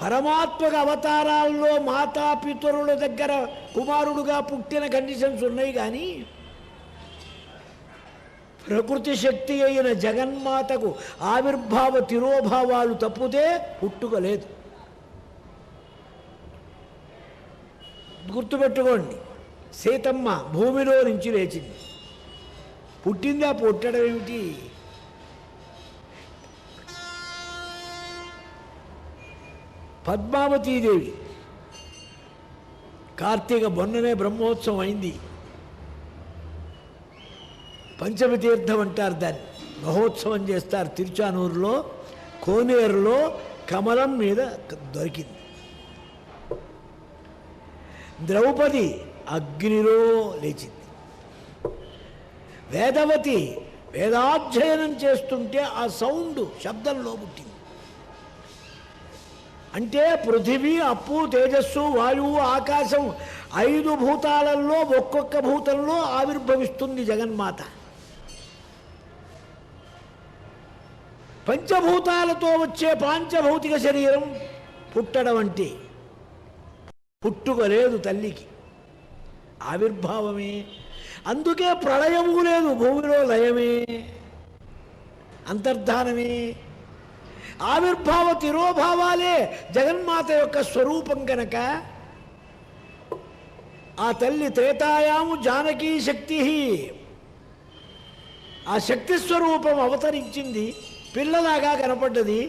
పరమాత్మక అవతారాల్లో మాతాపితరుల దగ్గర కుమారుడుగా పుట్టిన కండిషన్స్ ఉన్నాయి కానీ ప్రకృతి శక్తి అయిన జగన్మాతకు ఆవిర్భావ తిరోభావాలు తప్పితే పుట్టుక లేదు గుర్తుపెట్టుకోండి సీతమ్మ భూమిలో నుంచి లేచింది. పుట్టిందా పుట్టడం ఏమిటి పద్మావతీదేవి కార్తీక మొన్ననే బ్రహ్మోత్సవం అయింది. పంచమి తీర్థం అంటారు దాన్ని. మహోత్సవం చేస్తారు తిరుచానూరులో కోనేరులో కమలం మీద దొరికింది. ద్రౌపది అగ్నిలో లేచింది. వేదవతి వేదాధ్యయనం చేస్తుంటే ఆ సౌండ్ శబ్దంలో పుట్టింది. అంటే పృథివీ అప్పు తేజస్సు వాయువు ఆకాశం ఐదు భూతాలలో ఒక్కొక్క భూతంలో ఆవిర్భవిస్తుంది జగన్మాత. పంచభూతాలతో వచ్చే పాంచభౌతిక శరీరం పుట్టడం అంటే పుట్టుక లేదు తల్లికి. ఆవిర్భావమే. అందుకే ప్రళయము లేదు భూమిలో లయమే. అంతర్ధానమే. ఆవిర్భావ తిరోభావాలే జగన్మాత యొక్క స్వరూపం కనుక ఆ తల్లి త్రేతాయాము జానకీ శక్తి ఆ శక్తి స్వరూపం అవతరించింది పిల్లలాగా కనపడ్డది